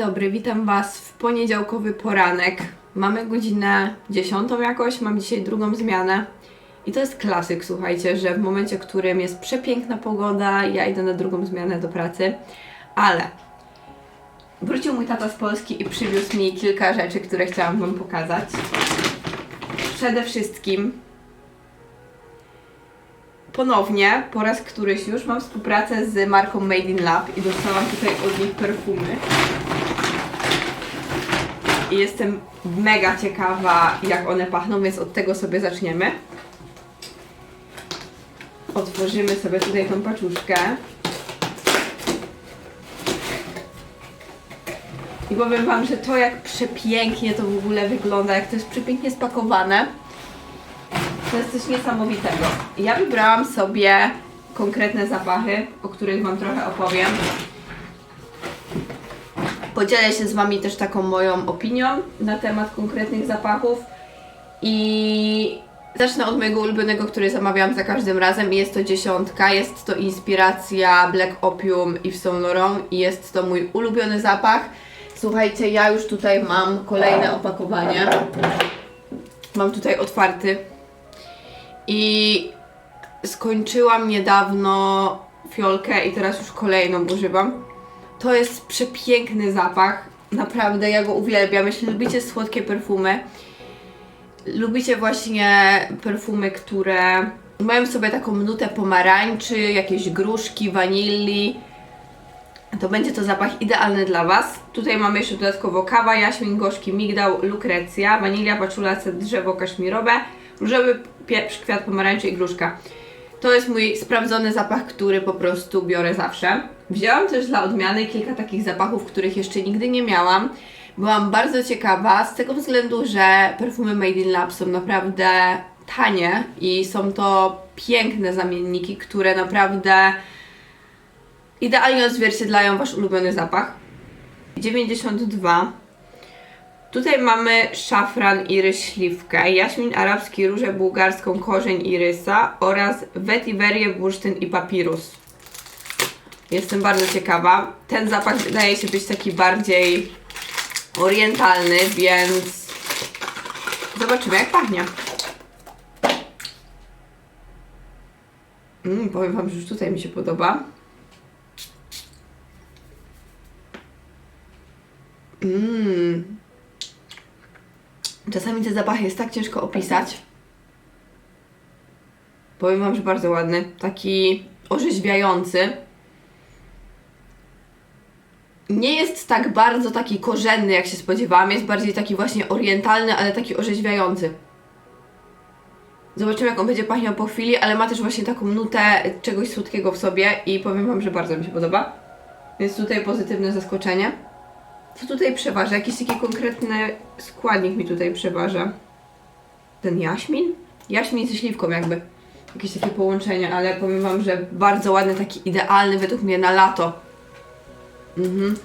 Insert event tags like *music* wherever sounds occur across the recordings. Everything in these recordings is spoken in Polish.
Dobry, witam Was w poniedziałkowy poranek. Mamy godzinę 10 jakoś, mam dzisiaj drugą zmianę. I to jest klasyk, słuchajcie, że w momencie, w którym jest przepiękna pogoda, ja idę na drugą zmianę do pracy. Ale wrócił mój tata z Polski i przywiózł mi kilka rzeczy, które chciałam Wam pokazać. Przede wszystkim ponownie, po raz któryś już, mam współpracę z marką Made in Lab i dostałam tutaj od nich perfumy. I jestem mega ciekawa, jak one pachną, więc od tego sobie zaczniemy. Otworzymy sobie tutaj tą paczuszkę. I powiem Wam, że to jak przepięknie to w ogóle wygląda, jak to jest przepięknie spakowane. To jest coś niesamowitego. Ja wybrałam sobie konkretne zapachy, o których Wam trochę opowiem. Podzielę się z Wami też taką moją opinią na temat konkretnych zapachów i zacznę od mojego ulubionego, który zamawiałam za każdym razem i jest to dziesiątka. Jest to inspiracja Black Opium i Saint Laurent i jest to mój ulubiony zapach. Słuchajcie, ja już tutaj mam kolejne opakowanie. Mam tutaj otwarty i skończyłam niedawno fiolkę i teraz już kolejną używam. To jest przepiękny zapach. Naprawdę, ja go uwielbiam. Jeśli lubicie słodkie perfumy, lubicie właśnie perfumy, które mają sobie taką nutę pomarańczy, jakieś gruszki, wanilii, to będzie to zapach idealny dla Was. Tutaj mamy jeszcze dodatkowo kawa, jaśmin, gorzki, migdał, lukrecja, wanilia, paczula, ced, drzewo kaszmirowe, różowy pieprz, kwiat pomarańczy i gruszka. To jest mój sprawdzony zapach, który po prostu biorę zawsze. Wzięłam też dla odmiany kilka takich zapachów, których jeszcze nigdy nie miałam. Byłam bardzo ciekawa z tego względu, że perfumy Made in Lab są naprawdę tanie i są to piękne zamienniki, które naprawdę idealnie odzwierciedlają Wasz ulubiony zapach. 92. Tutaj mamy szafran, irys, śliwkę, jaśmin arabski, różę bułgarską, korzeń irysa oraz wetiverię, bursztyn i papirus. Jestem bardzo ciekawa. Ten zapach wydaje się być taki bardziej orientalny, więc zobaczymy jak pachnie. Mm, powiem Wam, że już tutaj mi się podoba. Mmm. Czasami te zapachy jest tak ciężko opisać. Powiem Wam, że bardzo ładny. Taki orzeźwiający. Nie jest tak bardzo taki korzenny, jak się spodziewałam. Jest bardziej taki właśnie orientalny, ale taki orzeźwiający. Zobaczymy, jak on będzie pachniał po chwili, ale ma też właśnie taką nutę czegoś słodkiego w sobie i powiem Wam, że bardzo mi się podoba. Więc tutaj pozytywne zaskoczenie. Co tutaj przeważa? Jakiś taki konkretny składnik mi tutaj przeważa. Ten jaśmin? Jaśmin ze śliwką jakby. Jakieś takie połączenie, ale powiem Wam, że bardzo ładny, taki idealny według mnie na lato. Mhm,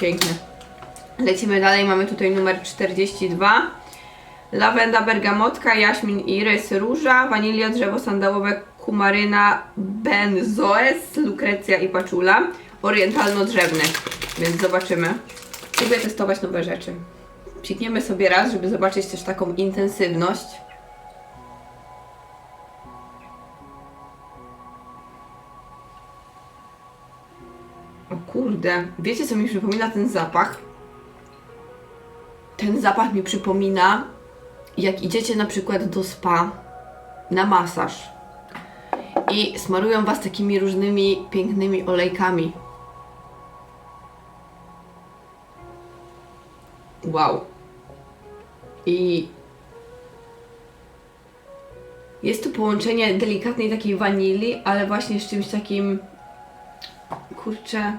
piękny. Lecimy dalej, mamy tutaj numer 42. Lawenda, bergamotka, jaśmin, irys, róża, wanilia, drzewo sandałowe, kumaryna, benzoes, lukrecja i paczula. Orientalno-drzewny, więc zobaczymy. Lubię testować nowe rzeczy. Psikniemy sobie raz, żeby zobaczyć też taką intensywność. O kurde, wiecie co mi przypomina ten zapach? Ten zapach mi przypomina, jak idziecie na przykład do spa na masaż i smarują was takimi różnymi pięknymi olejkami. Wow. I jest tu połączenie delikatnej takiej wanilii, ale właśnie z czymś takim kurczę.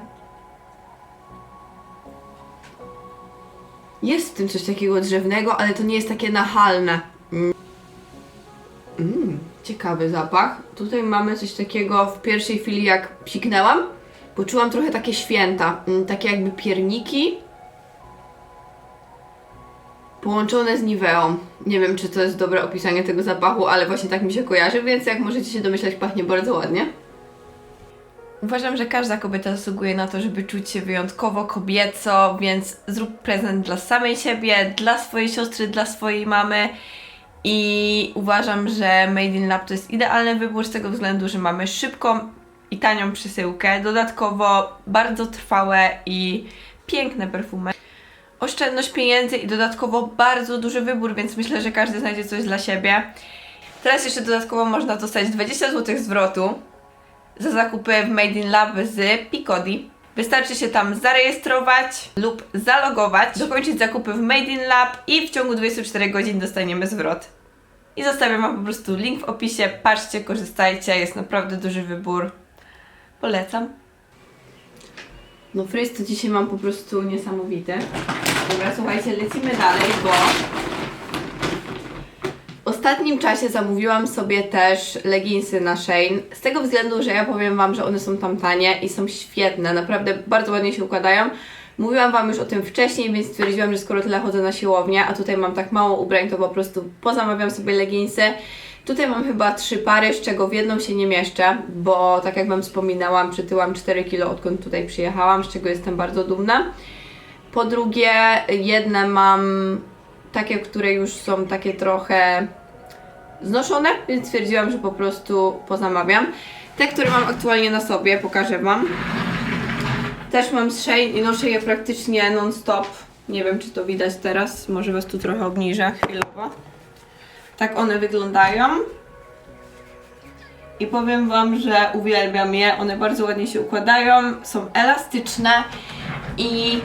Jest w tym coś takiego drzewnego, ale to nie jest takie nachalne. Mm, ciekawy zapach. Tutaj mamy coś takiego w pierwszej chwili jak psiknęłam. Poczułam trochę takie święta, mm, takie jakby pierniki połączone z Niveą. Nie wiem, czy to jest dobre opisanie tego zapachu, ale właśnie tak mi się kojarzy, więc jak możecie się domyślać, pachnie bardzo ładnie. Uważam, że każda kobieta zasługuje na to, żeby czuć się wyjątkowo kobieco, więc zrób prezent dla samej siebie, dla swojej siostry, dla swojej mamy. I uważam, że Made in Lab to jest idealny wybór z tego względu, że mamy szybką i tanią przesyłkę, dodatkowo bardzo trwałe i piękne perfumy. Oszczędność pieniędzy i dodatkowo bardzo duży wybór, więc myślę, że każdy znajdzie coś dla siebie. Teraz jeszcze dodatkowo można dostać 20 zł zwrotu za zakupy w Made in Lab z Picodi. Wystarczy się tam zarejestrować lub zalogować, dokończyć zakupy w Made in Lab i w ciągu 24 godzin dostaniemy zwrot. I zostawiam Wam po prostu link w opisie. Patrzcie, korzystajcie, jest naprawdę duży wybór. Polecam. No fryz to dzisiaj mam po prostu niesamowity. Dobra, słuchajcie, lecimy dalej, bo w ostatnim czasie zamówiłam sobie też leginsy na Shein. Z tego względu, że ja powiem Wam, że one są tam tanie i są świetne. Naprawdę bardzo ładnie się układają. Mówiłam Wam już o tym wcześniej, więc stwierdziłam, że skoro tyle chodzę na siłownię, a tutaj mam tak mało ubrań, to po prostu pozamawiam sobie leginsy. Tutaj mam chyba trzy pary, z czego w jedną się nie mieszczę, bo tak jak Wam wspominałam, przytyłam 4 kg odkąd tutaj przyjechałam, z czego jestem bardzo dumna. Po drugie, jedne mam takie, które już są takie trochę znoszone, więc stwierdziłam, że po prostu pozamawiam. Te, które mam aktualnie na sobie, pokażę Wam. Też mam z Shein i noszę je praktycznie non-stop. Nie wiem, czy to widać teraz, może Was tu trochę obniżę chwilowo. Tak one wyglądają. I powiem Wam, że uwielbiam je. One bardzo ładnie się układają, są elastyczne i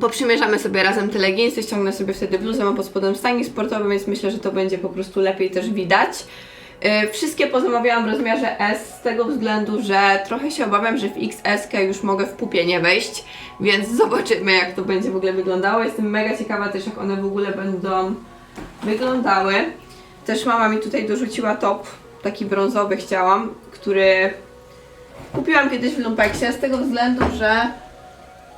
poprzymierzamy sobie razem te leginsy, ściągnę sobie wtedy bluzę, mam pod spodem stanik sportowy, więc myślę, że to będzie po prostu lepiej też widać. Yy, Wszystkie pozamawiałam w rozmiarze S z tego względu, że trochę się obawiam, że w XS już mogę w pupie nie wejść, więc *laughs* zobaczymy jak to będzie w ogóle wyglądało. Jestem mega ciekawa też jak one w ogóle będą wyglądały. Też mama mi tutaj dorzuciła top, taki brązowy chciałam, który kupiłam kiedyś w Lumpeksie z tego względu, że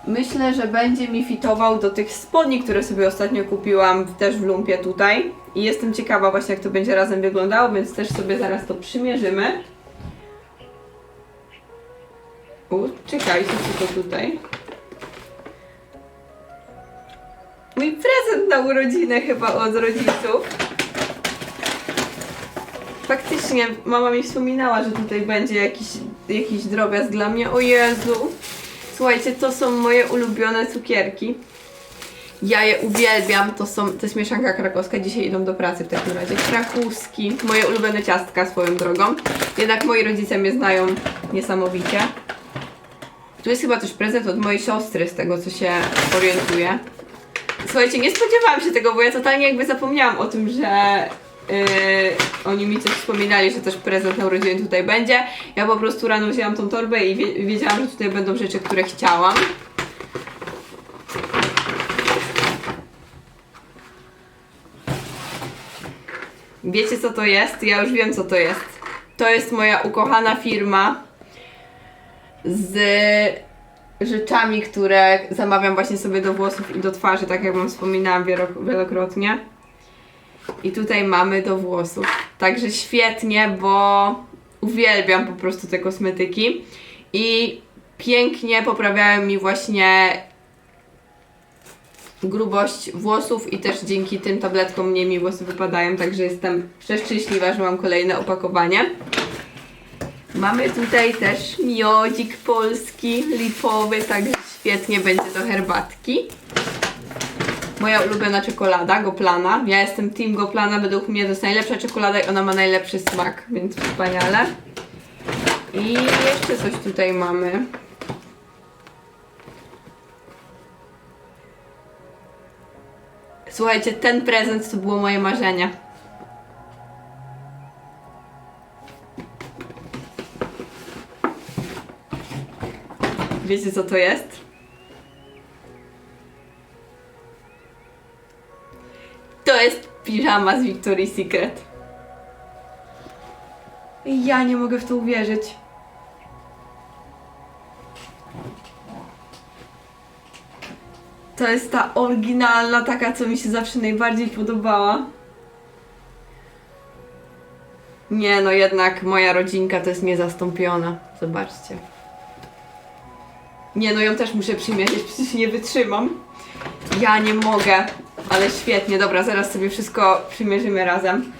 Myślę, że będzie mi fitował do tych spodni, które sobie ostatnio kupiłam też w lumpie tutaj. I jestem ciekawa właśnie jak to będzie razem wyglądało, więc też sobie zaraz to przymierzymy. U, czekajcie, co to tutaj? Mój prezent na urodzinę chyba od rodziców. Faktycznie, mama mi wspominała, że tutaj będzie jakiś, jakiś drobiazg dla mnie. O Jezu! Słuchajcie, to są moje ulubione cukierki. Ja je uwielbiam, to są, to jest mieszanka krakowska, dzisiaj idą do pracy w takim razie. Krakuski, moje ulubione ciastka swoją drogą. Jednak moi rodzice mnie znają niesamowicie. Tu jest chyba też prezent od mojej siostry, z tego co się orientuję. Słuchajcie, nie spodziewałam się tego, bo ja totalnie jakby zapomniałam o tym, że yy, oni mi coś wspominali, że też prezent na urodziny tutaj będzie. Ja po prostu rano wzięłam tą torbę i wie, wiedziałam, że tutaj będą rzeczy, które chciałam. Wiecie co to jest? Ja już wiem co to jest. To jest moja ukochana firma z rzeczami, które zamawiam właśnie sobie do włosów i do twarzy, tak jak wam wspominałam wielo- wielokrotnie. I tutaj mamy do włosów. Także świetnie, bo uwielbiam po prostu te kosmetyki. I pięknie poprawiają mi właśnie grubość włosów i też dzięki tym tabletkom mniej mi włosy wypadają, także jestem przeszczęśliwa, że mam kolejne opakowanie. Mamy tutaj też miodzik polski, lipowy, także świetnie będzie do herbatki. Moja ulubiona czekolada, Goplana. Ja jestem team Goplana, według mnie to jest najlepsza czekolada i ona ma najlepszy smak, więc wspaniale. I jeszcze coś tutaj mamy. Słuchajcie, ten prezent to było moje marzenie. Wiecie co to jest? To jest piżama z Victoria's Secret. Ja nie mogę w to uwierzyć. To jest ta oryginalna, taka co mi się zawsze najbardziej podobała. Nie, no jednak moja rodzinka to jest niezastąpiona. Zobaczcie. Nie, no ją też muszę przymierzyć, przecież nie wytrzymam. Ja nie mogę, ale świetnie. Dobra, zaraz sobie wszystko przymierzymy razem.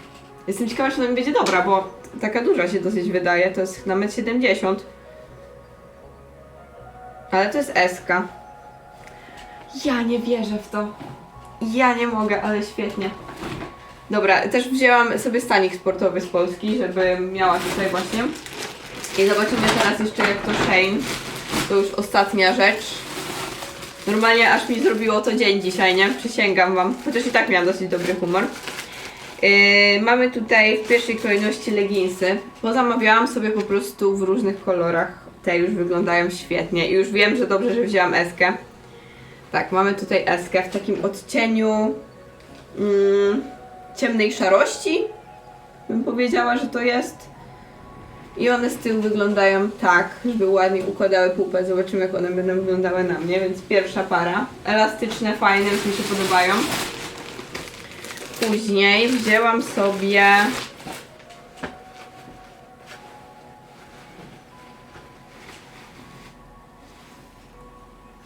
Jestem ciekawa, czy ona mi będzie dobra, bo taka duża się dosyć wydaje. To jest na 1,70 m. Ale to jest SK. Ja nie wierzę w to. Ja nie mogę, ale świetnie. Dobra, też wzięłam sobie stanik sportowy z Polski, żeby miała tutaj właśnie. I zobaczymy teraz jeszcze jak to Shane. To już ostatnia rzecz. Normalnie aż mi zrobiło to dzień dzisiaj, nie? Przysięgam wam. Chociaż i tak miałam dosyć dobry humor. Yy, mamy tutaj w pierwszej kolejności leginsy. Bo zamawiałam sobie po prostu w różnych kolorach. Te już wyglądają świetnie. I już wiem, że dobrze, że wzięłam eskę. Tak, mamy tutaj eskę w takim odcieniu mm, ciemnej szarości. Bym powiedziała, że to jest. I one z tyłu wyglądają tak, żeby ładnie układały pupę. Zobaczymy, jak one będą wyglądały na mnie. Więc pierwsza para. Elastyczne, fajne, już mi się podobają. Później wzięłam sobie.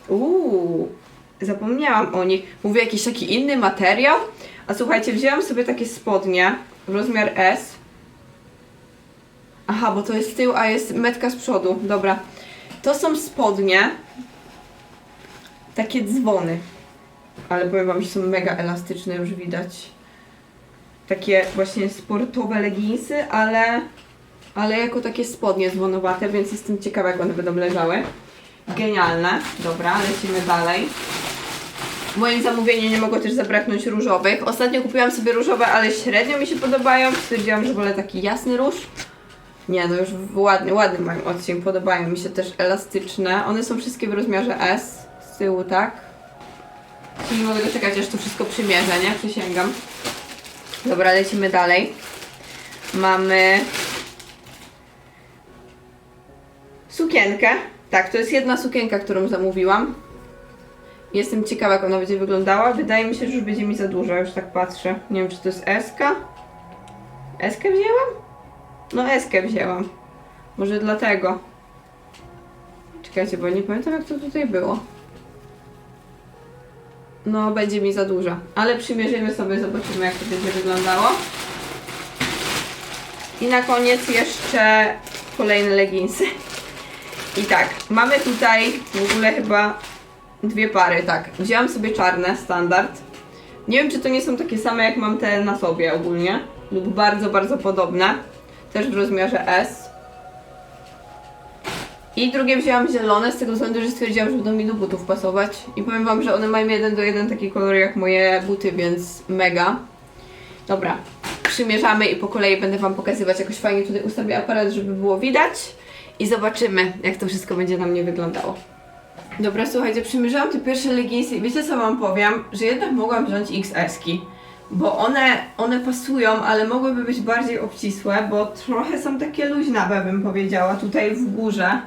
Uuu, zapomniałam o nich. Mówię jakiś taki inny materiał. A słuchajcie, wzięłam sobie takie spodnie w rozmiar S. Aha, bo to jest z tyłu, a jest metka z przodu. Dobra. To są spodnie. Takie dzwony. Ale powiem wam, że są mega elastyczne, już widać. Takie właśnie sportowe leginsy, ale, ale jako takie spodnie dzwonowate, więc jestem ciekawa, jak one będą leżały. Genialne. Dobra, lecimy dalej. W moim zamówieniu nie mogło też zabraknąć różowych. Ostatnio kupiłam sobie różowe, ale średnio mi się podobają. Stwierdziłam, że wolę taki jasny róż. Nie, no już ładny, ładny mają odcień. Podobają mi się też elastyczne. One są wszystkie w rozmiarze S. Z tyłu, tak? Nie mogę doczekać, aż to wszystko przymierzę, nie? Przysięgam. Dobra, lecimy dalej. Mamy sukienkę. Tak, to jest jedna sukienka, którą zamówiłam. Jestem ciekawa, jak ona będzie wyglądała. Wydaje mi się, że już będzie mi za dużo, już tak patrzę. Nie wiem, czy to jest Eska. Eskę wzięłam? No, Eskę wzięłam. Może dlatego. Czekajcie, bo nie pamiętam, jak to tutaj było. No, będzie mi za duża. Ale przymierzymy sobie, zobaczymy, jak to będzie wyglądało. I na koniec jeszcze kolejne leginsy. I tak, mamy tutaj w ogóle chyba dwie pary, tak. Wzięłam sobie czarne, standard. Nie wiem, czy to nie są takie same, jak mam te na sobie ogólnie. Lub bardzo, bardzo podobne. Też w rozmiarze S. I drugie wzięłam zielone, z tego względu, że stwierdziłam, że będą mi do butów pasować. I powiem wam, że one mają jeden do jeden taki kolor jak moje buty, więc mega. Dobra, przymierzamy i po kolei będę wam pokazywać. Jakoś fajnie tutaj ustawię aparat, żeby było widać. I zobaczymy, jak to wszystko będzie na mnie wyglądało. Dobra, słuchajcie, przymierzałam te pierwsze leginsy i wiecie co wam powiem? Że jednak mogłam wziąć XS-ki. Bo one, one pasują, ale mogłyby być bardziej obcisłe, bo trochę są takie luźnawe, bym powiedziała, tutaj w górze.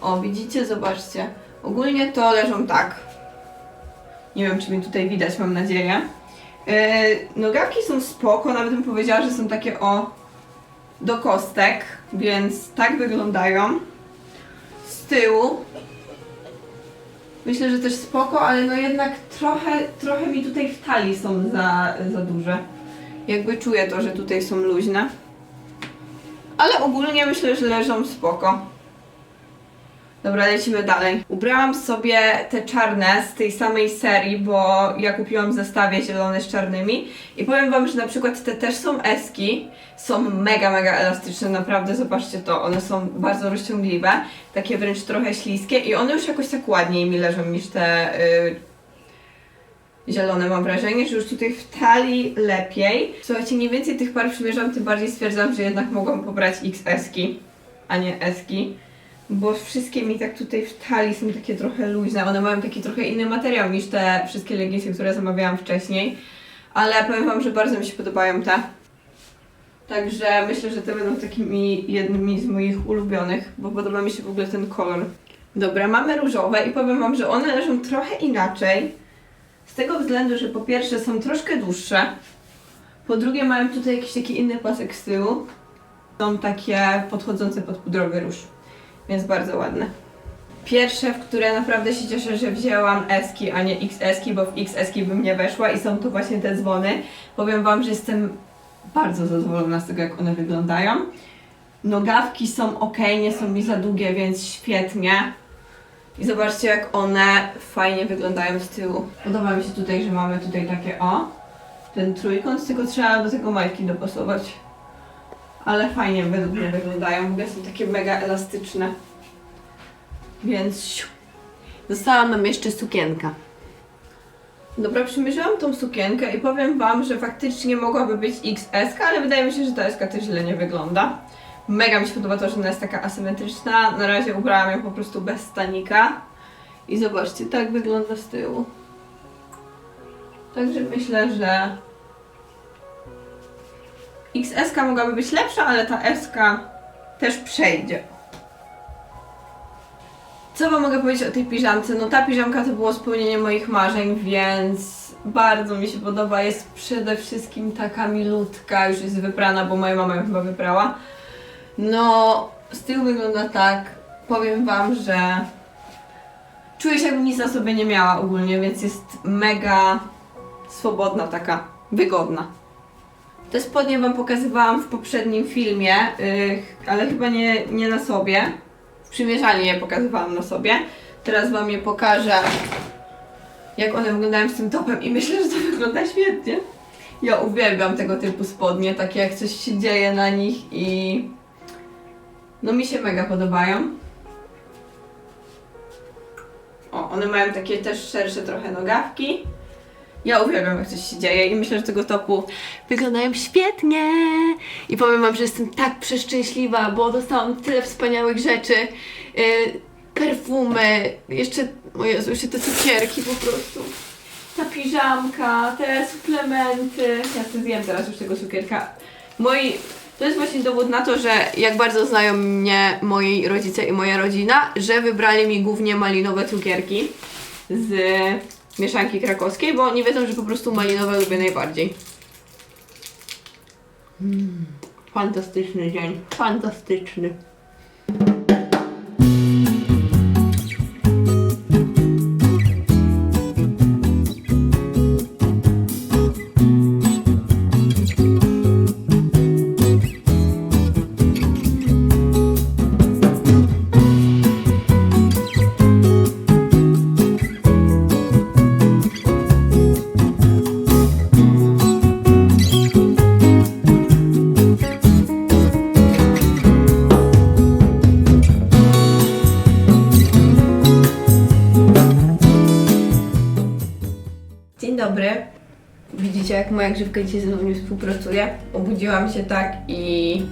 O, widzicie? Zobaczcie. Ogólnie to leżą tak. Nie wiem, czy mi tutaj widać, mam nadzieję. Yy, nogawki są spoko, nawet bym powiedziała, że są takie o do kostek, więc tak wyglądają. Z tyłu myślę, że też spoko, ale no jednak trochę, trochę mi tutaj w talii są za, za duże. Jakby czuję to, że tutaj są luźne. Ale ogólnie myślę, że leżą spoko. Dobra, lecimy dalej. Ubrałam sobie te czarne z tej samej serii, bo ja kupiłam w zestawie zielone z czarnymi. I powiem wam, że na przykład te też są eski. Są mega, mega elastyczne, naprawdę, zobaczcie to. One są bardzo rozciągliwe, takie wręcz trochę śliskie i one już jakoś tak ładniej mi leżą niż te y, zielone mam wrażenie, że już tutaj w talii lepiej. Słuchajcie, im więcej tych par przymierzam, tym bardziej stwierdzam, że jednak mogłam pobrać XS-ki, a nie S-ki. Bo wszystkie mi tak tutaj w talii są takie trochę luźne. One mają taki trochę inny materiał niż te wszystkie leginsy, które zamawiałam wcześniej. Ale powiem wam, że bardzo mi się podobają te. Także myślę, że te będą takimi jednymi z moich ulubionych, bo podoba mi się w ogóle ten kolor. Dobra, mamy różowe i powiem wam, że one leżą trochę inaczej. Z tego względu, że po pierwsze są troszkę dłuższe. Po drugie mają tutaj jakiś taki inny pasek z tyłu. Są takie podchodzące pod pudrowy róż, więc bardzo ładne. Pierwsze, w które naprawdę się cieszę, że wzięłam eski, a nie XS-ki, bo w XS-ki bym nie weszła i są to właśnie te dzwony. Powiem Wam, że jestem bardzo zadowolona z tego, jak one wyglądają. Nogawki są ok, nie są mi za długie, więc świetnie. I zobaczcie, jak one fajnie wyglądają z tyłu. Podoba mi się tutaj, że mamy tutaj takie o, ten trójkąt, tylko trzeba do tego majtki dopasować. Ale fajnie według mnie wyglądają, w ogóle są takie mega elastyczne. Więc siu. Dostałam nam jeszcze sukienkę. Dobra, przymierzyłam tą sukienkę i powiem Wam, że faktycznie mogłaby być XS, ale wydaje mi się, że ta SK też źle nie wygląda. Mega mi się podoba to, że ona jest taka asymetryczna. Na razie ubrałam ją po prostu bez stanika. I zobaczcie, tak wygląda z tyłu. Także myślę, że XS mogłaby być lepsza, ale ta SK też przejdzie. Co wam mogę powiedzieć o tej piżamce? No ta piżamka to było spełnienie moich marzeń, więc bardzo mi się podoba. Jest przede wszystkim taka milutka, już jest wyprana, bo moja mama ją chyba wyprała. No, tyłu wygląda tak. Powiem wam, że czuję się jakbym nic na sobie nie miała ogólnie, więc jest mega swobodna, taka wygodna. Te spodnie wam pokazywałam w poprzednim filmie, yy, ale chyba nie, nie na sobie. W przymierzalni je pokazywałam na sobie. Teraz wam je pokażę, jak one wyglądają z tym topem i myślę, że to *laughs* wygląda świetnie. Ja uwielbiam tego typu spodnie, takie jak coś się dzieje na nich i no mi się mega podobają. O, one mają takie też szersze trochę nogawki. Ja uwielbiam jak coś się dzieje i myślę, że tego topu wyglądają świetnie. I powiem wam, że jestem tak przeszczęśliwa, bo dostałam tyle wspaniałych rzeczy. Yy, perfumy, jeszcze, o Jezu, jeszcze te cukierki po prostu. Ta piżamka, te suplementy. Ja sobie zjem teraz już tego cukierka. Moi, to jest właśnie dowód na to, że jak bardzo znają mnie moi rodzice i moja rodzina, że wybrali mi głównie malinowe cukierki z mieszanki krakowskiej, bo oni wiedzą, że po prostu malinowe lubię najbardziej. Mm, fantastyczny dzień, fantastyczny. Moja grzywka dzisiaj ze mną nie współpracuje. Obudziłam się tak i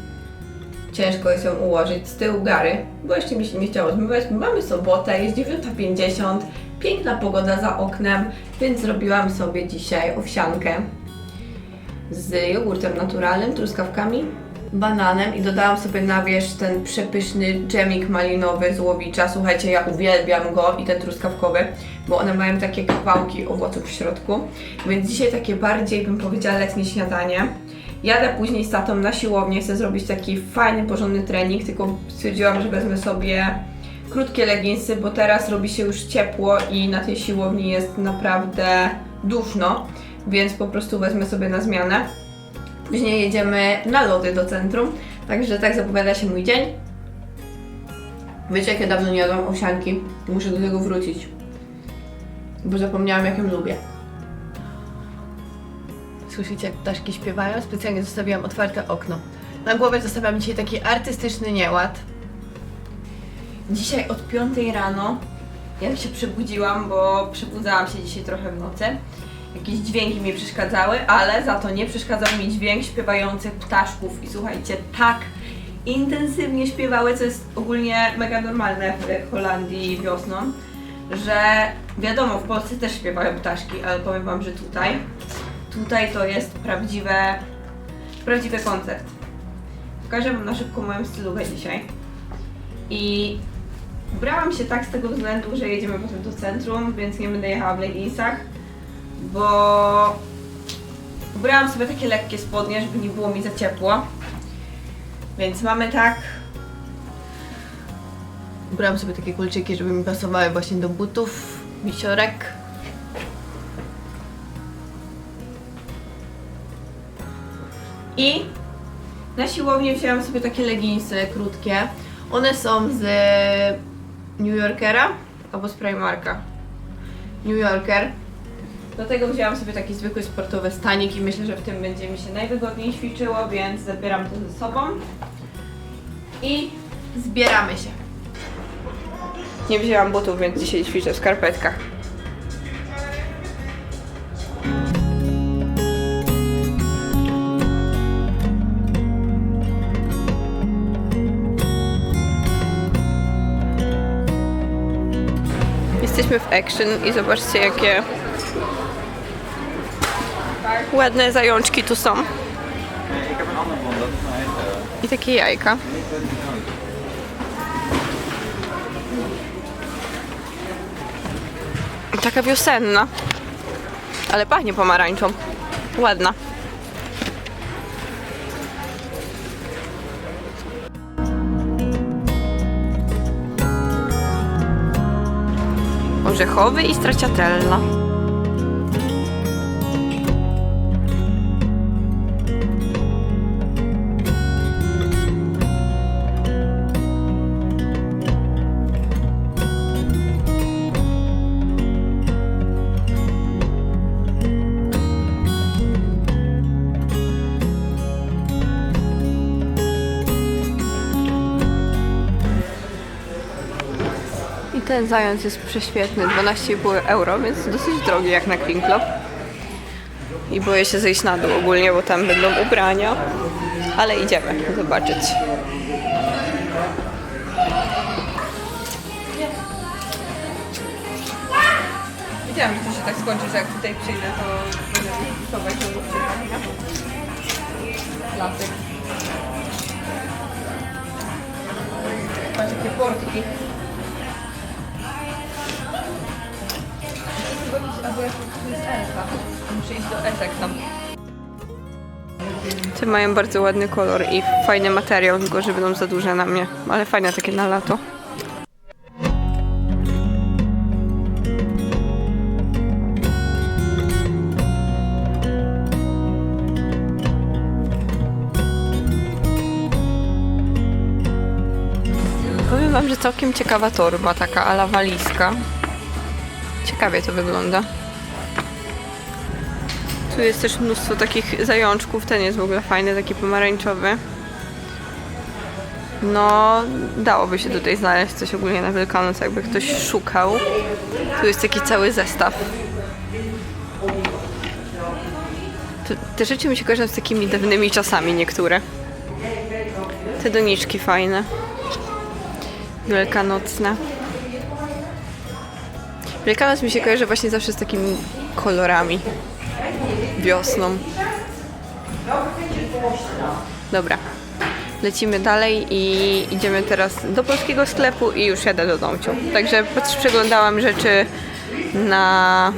ciężko jest ją ułożyć z tyłu gary, bo jeszcze mi się nie chciało zmywać. Mamy sobotę, jest 9.50, piękna pogoda za oknem, więc zrobiłam sobie dzisiaj owsiankę z jogurtem naturalnym, truskawkami, bananem i dodałam sobie na wierzch ten przepyszny dżemik malinowy z łowicza. Słuchajcie, ja uwielbiam go i ten truskawkowy, bo one mają takie kawałki owoców w środku. Więc dzisiaj takie bardziej, bym powiedziała, letnie śniadanie. Jadę później z tatą na siłownię, chcę zrobić taki fajny, porządny trening, tylko stwierdziłam, że wezmę sobie krótkie leginsy, bo teraz robi się już ciepło i na tej siłowni jest naprawdę duszno, więc po prostu wezmę sobie na zmianę. Później jedziemy na lody do centrum, także tak zapowiada się mój dzień. Wiecie, jak ja dawno nie jadłam owsianki, muszę do tego wrócić, bo zapomniałam, jak ją lubię. Słyszycie, jak ptaszki śpiewają? Specjalnie zostawiłam otwarte okno. Na głowie zostawiam dzisiaj taki artystyczny nieład. Dzisiaj od 5 rano, jak się przebudziłam, bo przebudzałam się dzisiaj trochę w nocy, jakieś dźwięki mi przeszkadzały, ale za to nie przeszkadzał mi dźwięk śpiewających ptaszków. I słuchajcie, tak intensywnie śpiewały, co jest ogólnie mega normalne w Holandii wiosną, że wiadomo, w Polsce też śpiewają ptaszki, ale powiem Wam, że tutaj, tutaj to jest prawdziwe, prawdziwy koncert. Pokażę Wam na szybko moją stylówę dzisiaj. I ubrałam się tak z tego względu, że jedziemy potem do centrum, więc nie będę jechała w leginsach, bo Ubrałam sobie takie lekkie spodnie, żeby nie było mi za ciepło. Więc mamy tak. Ubrałam sobie takie kulczyki, żeby mi pasowały właśnie do butów, wisiorek. I na siłownię wzięłam sobie takie leginsy krótkie. One są z New Yorkera albo z Primarka. New Yorker. Do tego wzięłam sobie taki zwykły sportowy stanik i myślę, że w tym będzie mi się najwygodniej ćwiczyło, więc zabieram to ze sobą. I zbieramy się. Nie wzięłam butów, więc dzisiaj ćwiczę w skarpetkach. Jesteśmy w Action i zobaczcie jakie ładne zajączki tu są. I takie jajka. Taka wiosenna. Ale pachnie pomarańczą. Ładna. Orzechowy i straciatelna. Ten zając jest prześwietny, 12,5 euro, więc dosyć drogi jak na Krinklop. I boję się zejść na dół ogólnie, bo tam będą ubrania. Ale idziemy zobaczyć. Wiedziałam, że to się tak skończy, że jak tutaj przyjdę, to będę kupować. Klasyk. Patrz, jakie portki. Jest. Muszę iść do. Te mają bardzo ładny kolor i fajny materiał, tylko że będą za duże na mnie. Ale fajne takie na lato. Powiem wam, że całkiem ciekawa torba, taka ala walizka. Ciekawie to wygląda. Tu jest też mnóstwo takich zajączków. Ten jest w ogóle fajny, taki pomarańczowy. No, dałoby się tutaj znaleźć coś ogólnie na Wielkanoc, jakby ktoś szukał. Tu jest taki cały zestaw. Tu, te rzeczy mi się kojarzą z takimi dawnymi czasami niektóre. Te doniczki fajne. Wielkanocne. Wielkanoc mi się kojarzy właśnie zawsze z takimi kolorami. Wiosną. Dobra. Lecimy dalej i idziemy teraz do polskiego sklepu i już jadę do domciu. Także patrz, przeglądałam rzeczy na,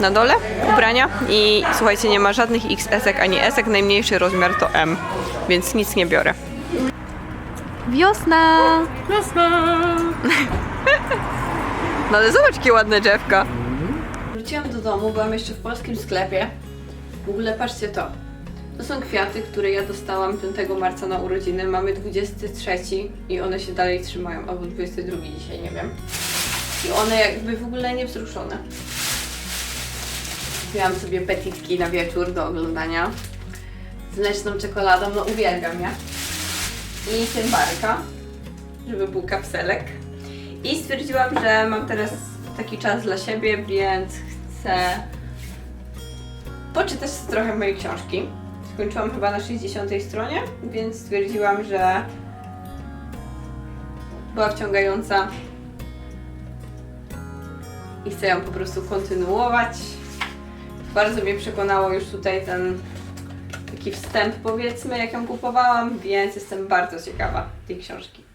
na dole, ubrania i słuchajcie, nie ma żadnych XS-ek ani S-ek, najmniejszy rozmiar to M, więc nic nie biorę. Wiosna! *laughs* No ale zobacz, jakie ładne drzewka. Wróciłam do domu, byłam jeszcze w polskim sklepie. W ogóle patrzcie to. To są kwiaty, które ja dostałam 5 marca na urodziny. Mamy 23 i one się dalej trzymają, albo 22 dzisiaj, nie wiem. I one jakby w ogóle nie wzruszone. Kupiłam sobie petitki na wieczór do oglądania. Z mleczną czekoladą, no uwielbiam ja. I tymbarka, żeby był kapselek. I stwierdziłam, że mam teraz taki czas dla siebie, więc chcę poczytać trochę mojej książki. Skończyłam chyba na 60 stronie, więc stwierdziłam, że była wciągająca i chcę ją po prostu kontynuować. Bardzo mnie przekonało już tutaj ten taki wstęp powiedzmy, jak ją kupowałam, więc jestem bardzo ciekawa tej książki.